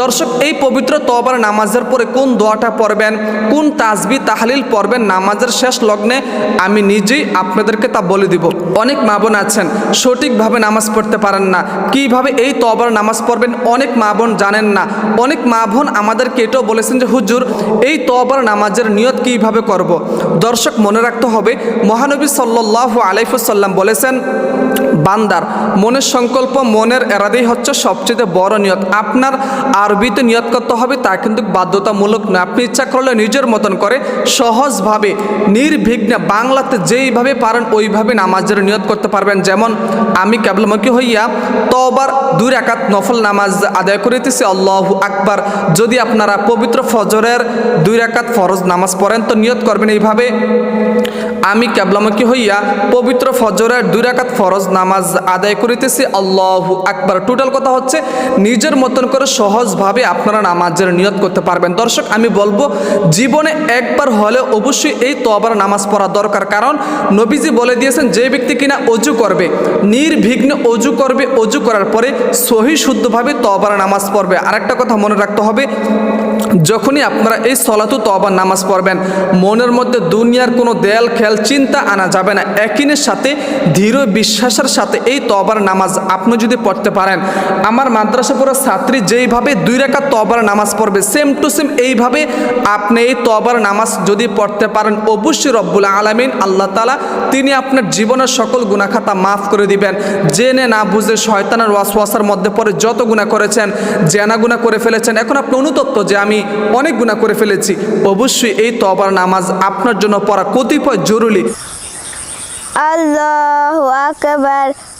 দর্শক, এই পবিত্র তবার নামাজের পরে কোন দোয়াটা পড়বেন, কোন তাজবি তাহলিল পড়বেন নামাজের শেষ লগ্নে, আমি নিজেই আপনাদেরকে তা বলে দিব। অনেক মা বোন আছেন, সঠিকভাবে নামাজ পড়তে পারেন না। কীভাবে এই তবার নামাজ পড়বেন, অনেক মা বোন জানেন না। অনেক মা বোন আমাদেরকে এটাও বলেছেন যে, হুজুর, এই তবার নামাজের নিয়ত কীভাবে করব। দর্শক, মনে রাখতে হবে, মহানবী সাল্লাহ আলাইফুসাল্লাম বলেছেন, বান্দার মনের সংকল্প মনের এরাদেই হচ্ছে সবচেয়ে বড় নিয়ত। আপনার আরবিতে নিয়ত করতে হবে, তা কিন্তু বাধ্যতামূলক নয়। আপনি ইচ্ছা করলে নিজের মতন করে সহজভাবে, নির্বিঘ্নে বাংলাতে যেইভাবে পারেন, ওইভাবে নামাজের নিয়ত করতে পারবেন। যেমন, আমি কেবলমুখী হইয়া তবার দুই একাত নফল নামাজ আদায় করিতেছি, আল্লাহ আকবার। যদি আপনারা পবিত্র ফজরের দুই একাত ফরজ নামাজ পড়েন, তো নিয়ত করবেন এইভাবে, আমি কেবলামুখী হইয়া পবিত্র ফজরের দুই রাকাত ফরজ নামাজ আদায় করিতেছি, আল্লাহ আকবার। টোটাল কথা হচ্ছে, নিজের মতন করে সহজভাবে আপনারা নামাজের নিয়ত করতে পারবেন। দর্শক, আমি বলব, জীবনে একবার হলে অবশ্যই এই তবার নামাজ পড়া দরকার। কারণ নবীজি বলে দিয়েছেন, যে ব্যক্তি কিনা অজু করবে, নির্বিঘ্নে অজু করবে, অজু করার পরে সহি শুদ্ধভাবে তবার নামাজ পড়বে। আরেকটা কথা মনে রাখতে হবে যখনই আপনারা এই সলাতু তবার নামাজ পড়বেন, মনের মধ্যে দুনিয়ার কোনো দেয়াল, খেয়াল, চিন্তা আনা যাবে না। একিনের সাথে ধীর বিশ্বাসের সাথে এই তবার নামাজ আপনি যদি পড়তে পারেন, আমার মাদ্রাসা পুরো ছাত্রী যেইভাবে দুই রেখা তবার নামাজ পড়বে সেম টু সেম এইভাবে আপনি এই তবার নামাজ যদি পড়তে পারেন, অবশ্যই রব্বুল আলমিন, আল্লাহ তালা তিনি আপনার জীবনের সকল গুণাখাতা মাফ করে দিবেন। জেনে না বুঝে শয়তানের ওয়াসওয়াসার মধ্যে পড়ে যত গুণা করেছেন, জেনা গুণা করে ফেলেছেন। এখন আপনি অনুতপ্ত যে আমি অনেক গুণা করে ফেলেছি। অবশ্যই এই তবার নামাজ আপনার জন্য পড়া কতিপয় জরুরি। আল্লাহ আকবার।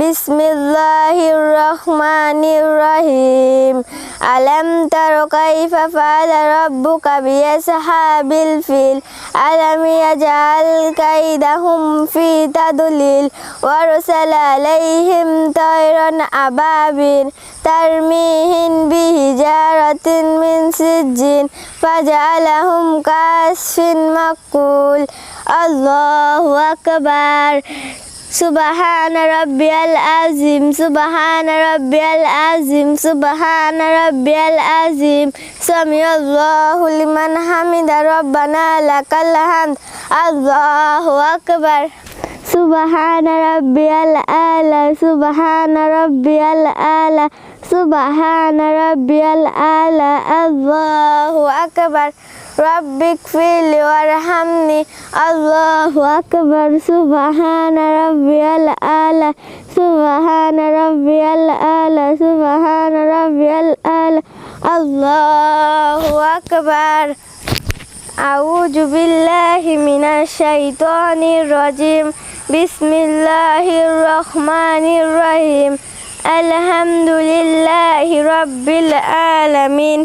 বিসমিল্লাহির রহমানির রহিম আলাম তার কাইফা ফাআলা রাব্বুকা বিআসহাবিল ফিল আলাম ইয়াজআল কাইদাহুম ফি তাদলিল ওয়ারসালা আলাইহিম তায়রান আবাবিল তারমিহিন বিহিজারাতিন মিন সিজ্জিন ফাজআলাহুম কাসফিন মাকুল আল্লাহু আকবার سبحان ربي العظيم سبحان ربي العظيم سبحان ربي العظيم سمع الله لمن حمد ربنا لك الحمد الله أكبر سبحان ربي الأعلى سبحان ربي الأعلى سبحان ربي الأعلى الله أكبر رب اغفر لي وارحمني. الله أكبر. سبحان ربي الأعلى. سبحان ربي الأعلى. سبحان ربي الأعلى. الله أكبر. أعوذ بالله من الشيطان الرجيم. بسم الله الرحمن الرحيم. الحمد لله رب العالمين.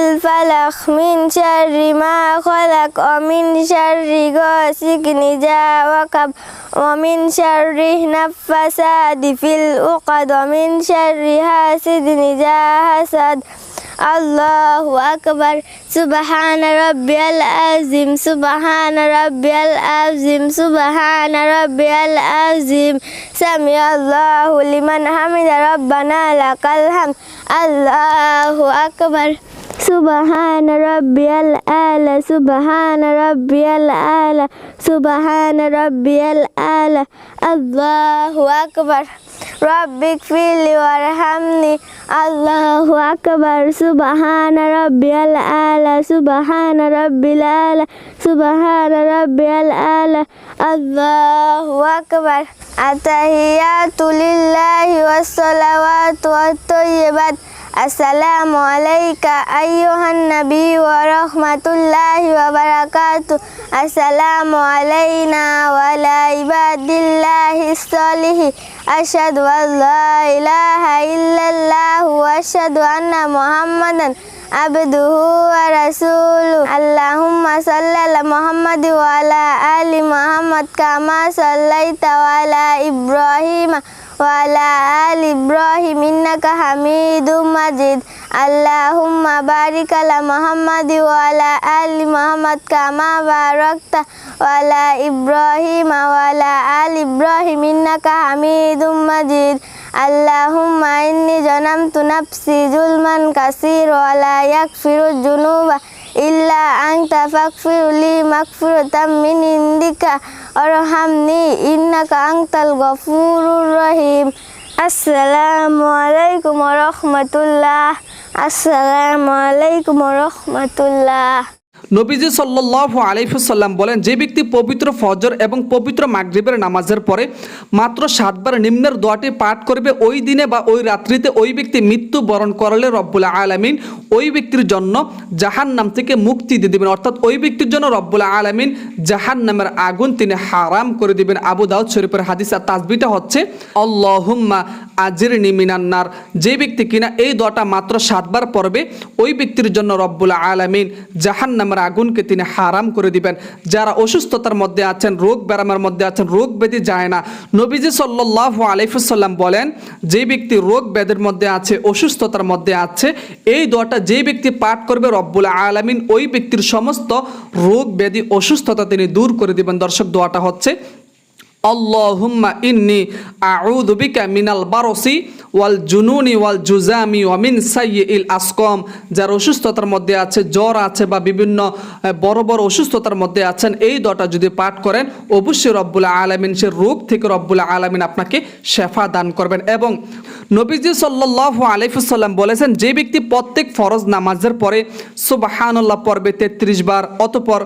الفلق من شر ما خلق ومن شر غاسق إذا وقب ومن شر النفاثات في العقد ومن شر حاسد إذا حسد. الله أكبر. سبحان ربي العظيم. سبحان ربي العظيم. سبحان ربي العظيم. سمع الله لمن حمد. ربنا لك الحمد. الله أكبر. سبحان ربي الأعلى سبحان ربي الأعلى سبحان ربي الأعلى. الله أكبر. ربي اغفر لي وارحمني. الله أكبر. سبحان ربي الأعلى سبحان ربي الأعلى سبحان ربي الأعلى. الله أكبر. التحيات لله والصلوات والطيبات. আসসালামু আলাইকা আইয়ুহান নবী ওয়া রাহমাতুল্লাহি ওয়া বারাকাতু। আসসালামু আলাইনা ওয়া আলা ইবাদিল্লাহিস সলিহি আশহাদু আল্লা ইলাহা ইল্লাল্লাহু ওয়া আশহাদু আন্না মুহাম্মাদান আবদুহু ওয়া রাসূলু। আল্লাহুম্মা সাল্লি আলা মুহাম্মাদি ওয়া আলা আলি মুহাম্মাদ কামা সাল্লাইতা ওয়া ওয়ালা আল ইব্রাহিম ইন্নাকা হামিদুম মাজিদ আল্লাহুম্মা বারিক আলা মুহাম্মাদি ওয়ালা আল মুহাম্মাদ কামা বারাকতা ওয়ালা ইব্রাহিম ওয়ালা আল ইব্রাহিম ইন্নাকা হামিদুম মাজিদ আল্লাহুম্মা ইন্নী জানামতু নাফসি জুলমান কাসীর ওয়ালা ইয়াগফিরুজ জুনুবা ইল্লা আংতা ফাকফিরলি মাগফিরাতাম মিন ইন্দিকা অরহামনি ইন্নাকা আংতাল গফুরুর রহিম। আসসালামু আলাইকুম রহমতুল্লাহ। আসসালামু আলাইকুম রহমতুল্লাহ। নবীজি সাল্লাহ আলাইফুসাল্লাম বলেন, যে ব্যক্তি পবিত্র ফজর এবং পবিত্র মাগরিবের নামাজের পরে মাত্র সাতবার নিম্নের দোয়াটি পাঠ করবে, ওই দিনে বা ওই রাত্রিতে ওই ব্যক্তি মৃত্যু বরণ করলে রব্বুল আলামিন ওই ব্যক্তির জন্য জাহান নাম থেকে মুক্তি দিয়ে দেবেন। অর্থাৎ ওই ব্যক্তির জন্য রব্বুল আলামিন জাহান নামের আগুন তিনি হারাম করে দিবেন। আবু দাউদ শরীফের হাদিস আর তাসবিটা হচ্ছে, আল্লাহুম্মা আজির নিমিনান্নার যে ব্যক্তি কিনা এই দোয়াটা মাত্র সাতবার পড়বে, ওই ব্যক্তির জন্য রব্বুল আলামিন জাহান নামের আগুনকে তিনি হারাম করে দিবেন। যারা অসুস্থতার মধ্যে আছেন, রোগ ব্যারামের মধ্যে আছেন, রোগ ব্যাধি যায় না। নবীজি সাল্লাহ আলাইফুসাল্লাম বলেন, যে ব্যক্তি রোগ ব্যাধির মধ্যে আছে, অসুস্থতার মধ্যে আছে, এই দোয়াটা যে ব্যক্তি পাঠ করবে রব্বুল আলামিন, ওই ব্যক্তির সমস্ত রোগ ব্যাধি, অসুস্থতা তিনি দূর করে দিবেন। দর্শক, দোয়াটা হচ্ছে, আল্লাহুম্মা ইন্নি আউযু বিকা মিনাল বারসি ওয়াল জুনুনি ওয়াল জুজামি ওয়া মিন ইল আসকম, যার অসুস্থতার মধ্যে আছে, জ্বর আছে বা বিভিন্ন বড় বড় অসুস্থতার মধ্যে আছেন, এই দটা যদি পাঠ করেন, অবশ্যই রব্বুল আলামিন সে রোগ থেকে রব্বুল আলামিন আপনাকে শেফা দান করবেন। এবং নবীজি সাল্লাল্লাহু আলাইহি সাল্লাম বলেছেন, যে ব্যক্তি প্রত্যেক ফরজ নামাজের পরে সুবহানাল্লাহ পর্বে 33 বার, অতঃপর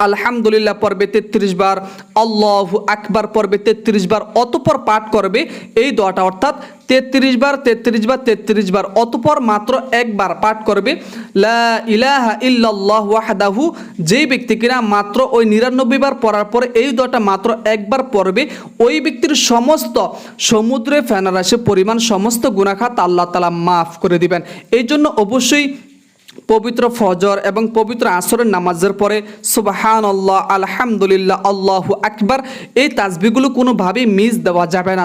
আলহামদুলিল্লাহ পর্বে তেত্রিশ বার, আল্লাহ আকবার পর্বে তেত্রিশ বার অতপর পাঠ করবে এই দোয়াটা। অর্থাৎ তেত্রিশ বার তেত্রিশ বার তেত্রিশ বার অতপর মাত্র একবার পাঠ করবে। লা ইলাহা ওয়াহদাহু, যেই ব্যক্তি কিনা মাত্র ওই নিরানব্বই বার পড়ার পরে এই দোয়াটা মাত্র একবার পড়বে, ওই ব্যক্তির সমস্ত সমুদ্রে ফেনারাশি পরিমাণ সমস্ত গুণাখাত আল্লাহ তালা মাফ করে দিবেন। এই জন্য অবশ্যই পবিত্র ফজর এবং পবিত্র আসরের নামাজের পরে সুবাহান আল্লাহ আলহামদুলিল্লাহ, আল্লাহ আকবার, এই তাজবিগুলো কোনোভাবেই মিস দেওয়া যাবে না।